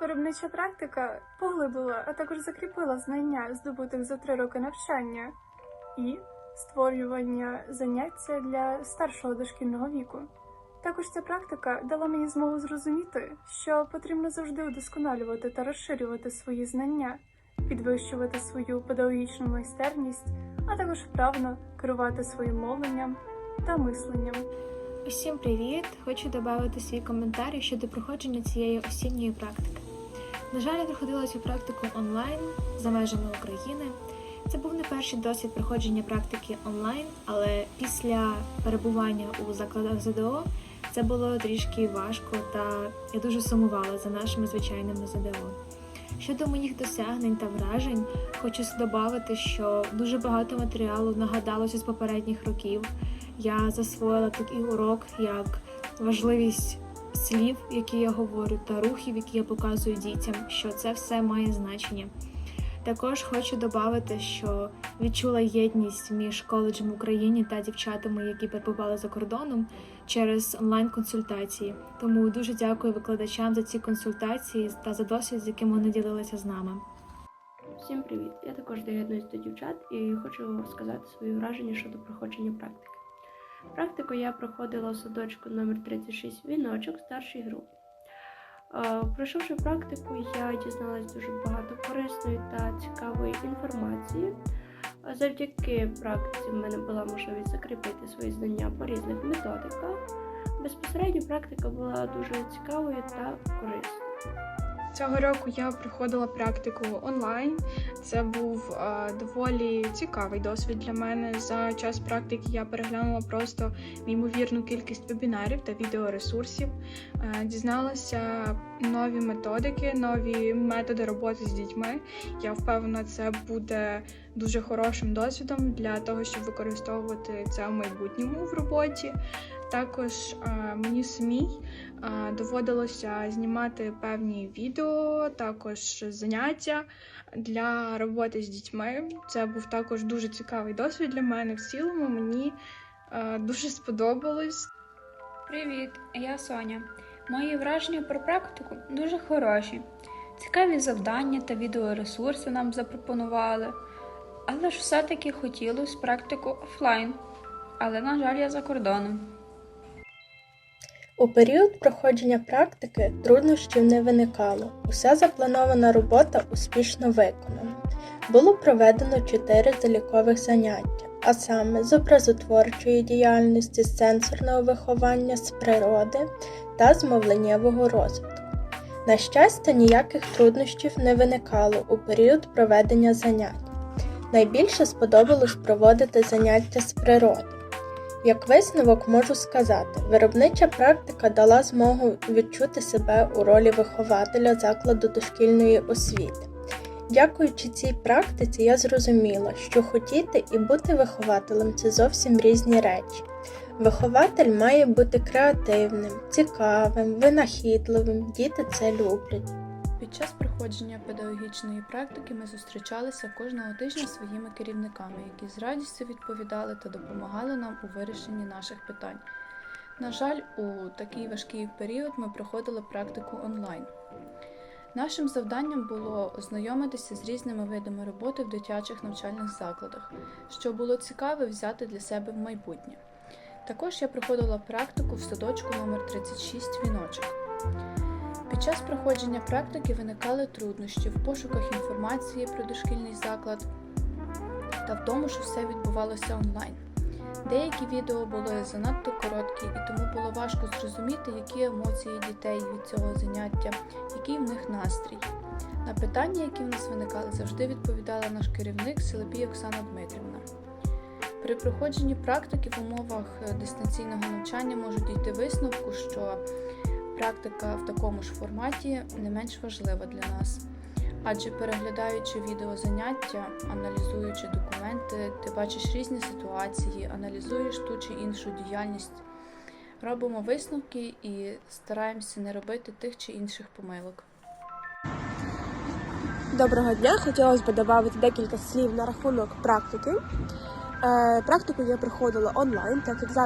Виробнича практика поглибила, а також закріпила знання, здобутих за три роки навчання, і створювання заняття для старшого дошкільного віку. Також ця практика дала мені змогу зрозуміти, що потрібно завжди удосконалювати та розширювати свої знання, підвищувати свою педагогічну майстерність, а також вправно керувати своїм мовленням та мисленням. Усім привіт! Хочу додати свій коментар щодо проходження цієї осінньої практики. На жаль, я проходила цю практику онлайн за межами України. Це був не перший досвід проходження практики онлайн, але після перебування у закладах ЗДО це було трішки важко, та я дуже сумувала за нашими звичайними ЗДО. Щодо моїх досягнень та вражень, хочу додати, що дуже багато матеріалу нагадалося з попередніх років. Я засвоїла такий урок, як важливість слів, які я говорю, та рухів, які я показую дітям, що це все має значення. Також хочу додати, що відчула єдність між коледжем в Україні та дівчатами, які перебували за кордоном через онлайн-консультації. Тому дуже дякую викладачам за ці консультації та за досвід, з яким вони ділилися з нами. Всім привіт! Я також доєднуюсь до дівчат і хочу сказати свої враження щодо проходження практики. Практику я проходила у садочку номер 36 віночок старшій групі. Е, Пройшовши практику, я дізналась дуже багато корисної та цікавої інформації. Е, Завдяки практиці в мене була можливість закріпити свої знання по різних методиках. Безпосередньо практика була дуже цікавою та корисною. Цього року я проходила практику онлайн. Це був е, доволі цікавий досвід для мене. За час практики я переглянула просто неймовірну кількість вебінарів та відеоресурсів. Е, дізналася нові методики, нові методи роботи з дітьми. Я впевнена, це буде дуже хорошим досвідом для того, щоб використовувати це в майбутньому в роботі. Також е, мені самій е, доводилося знімати певні відео, також заняття для роботи з дітьми. Це був також дуже цікавий досвід для мене. В цілому мені е, дуже сподобалось. Привіт, я Соня. Мої враження про практику дуже хороші. Цікаві завдання та відеоресурси нам запропонували. Але ж все-таки хотілося практику офлайн. Але, на жаль, я за кордоном. У період проходження практики труднощів не виникало. Уся запланована робота успішно виконана. Було проведено чотири залікових заняття, а саме з образотворчої діяльності, з сенсорного виховання з природи та з мовленнєвого розвитку. На щастя, ніяких труднощів не виникало у період проведення занять. Найбільше сподобалось проводити заняття з природи. Як висновок можу сказати, виробнича практика дала змогу відчути себе у ролі вихователя закладу дошкільної освіти. Дякуючи цій практиці, я зрозуміла, що хотіти і бути вихователем це зовсім різні речі. Вихователь має бути креативним, цікавим, винахідливим, діти це люблять. Під час проходження педагогічної практики ми зустрічалися кожного тижня своїми керівниками, які з радістю відповідали та допомагали нам у вирішенні наших питань. На жаль, у такий важкий період ми проходили практику онлайн. Нашим завданням було ознайомитися з різними видами роботи в дитячих навчальних закладах, що було цікаве взяти для себе в майбутнє. Також я проходила практику в садочку номер 36 віночок. Час проходження практики виникали труднощі в пошуках інформації про дошкільний заклад та в тому, що все відбувалося онлайн. Деякі відео були занадто короткі, і тому було важко зрозуміти, які емоції дітей від цього заняття, який в них настрій. На питання, які в нас виникали, завжди відповідала наш керівник Селепій Оксана Дмитрівна. При проходженні практики в умовах дистанційного навчання можуть дійти висновку, що практика в такому ж форматі не менш важлива для нас. Адже переглядаючи відеозаняття, аналізуючи документи, ти бачиш різні ситуації, аналізуєш ту чи іншу діяльність, робимо висновки і стараємося не робити тих чи інших помилок. Доброго дня! Хотілося б додати декілька слів на рахунок практики. Е, Практику я проходила онлайн, так як зараз